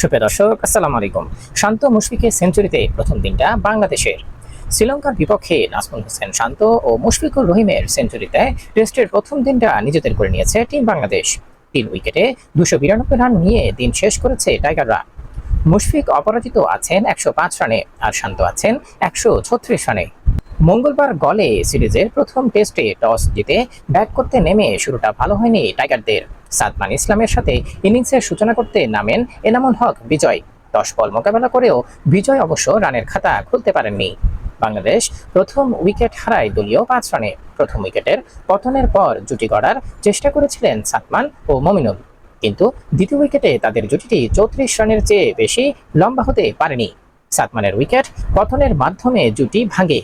সুপ্রিয় দর্শক, আসসালামু আলাইকুম। শান্ত মুশফিকের সেঞ্চুরিতে প্রথম দিনটা বাংলাদেশের। শ্রীলঙ্কার বিপক্ষে নাজমুল হোসেন শান্ত ও মুশফিকুর রহিমের সেঞ্চুরিতে টেস্টের প্রথম দিনটা নিজেদের করে নিয়েছে টিম বাংলাদেশ। তিন উইকেটে দুশো বিরানব্বই রান নিয়ে দিন শেষ করেছে টাইগাররা। মুশফিক অপরাজিত আছেন একশো পাঁচ রানে আর শান্ত আছেন একশো ছত্রিশ রানে। মঙ্গলবার গলে সিরিজের প্রথম টেস্টে টস জিতে ব্যাট করতে নেমে শুরুটা ভালো হয়নি টাইগারদের। সাদমান ইসলামের সাথে ইনিংসের সূচনা করতে নামেন এনামুল হক, বিজয়। দশ বল মোকাবেলা করেও বিজয় অবশ্য রানের খাতা খুলতে পারেননি। বাংলাদেশ প্রথম উইকেট হারায় দলীয় পাঁচ রানে। প্রথম উইকেটের পতনের পর জুটি গড়ার চেষ্টা করেছিলেন সাতমান ও মমিনুল। কিন্তু দ্বিতীয় উইকেটে তাদের জুটিটি চৌত্রিশ রানের চেয়ে বেশি লম্বা হতে পারেনি। সাতমানের উইকেট পতনের মাধ্যমে জুটি ভাঙে।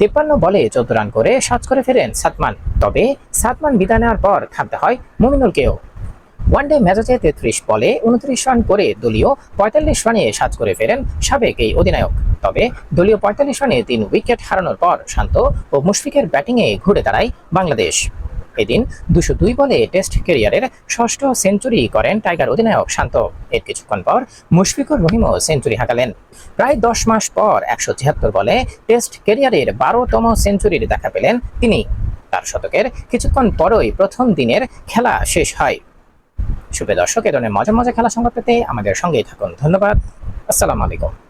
তেপ্পান্ন বলে চোদ্দ রান করে সাজ করে ফেরেন সাতমান। তবে সাতমান বিদায় নেওয়ার পর থামতে হয় মমিনুলকেও। ওয়ানডে ম্যাচে তেত্রিশ বলে উনত্রিশ রান করে দলীয় পঁয়তাল্লিশ রানে সাজ করে ফেরেন সাবেক এই অধিনায়ক। তবে দলীয় পঁয়তাল্লিশ রানে তিন উইকেট হারানোর পর শান্ত ও মুশফিকের ব্যাটিংয়ে ঘুরে দাঁড়ায় বাংলাদেশ। এদিন দুশো দুই বলে টেস্ট ক্যারিয়ারের ষষ্ঠ সেঞ্চুরি করেন টাইগার অধিনায়ক শান্ত। এর কিছুক্ষণ পর মুশফিকুর রহিমও সেঞ্চুরি হাঁকালেন। প্রায় দশ মাস পর একশো ছিয়াত্তর বলে টেস্ট ক্যারিয়ারের বারোতম সেঞ্চুরির দেখা পেলেন তিনি। তার শতকের কিছুক্ষণ পরই প্রথম দিনের খেলা শেষ হয়। শুভ দর্শক, এ ধরনের মজা মজা খেলা সংবাদ পেতে আমাদের সঙ্গেই থাকুন। ধন্যবাদ। আসসালামু আলাইকুম।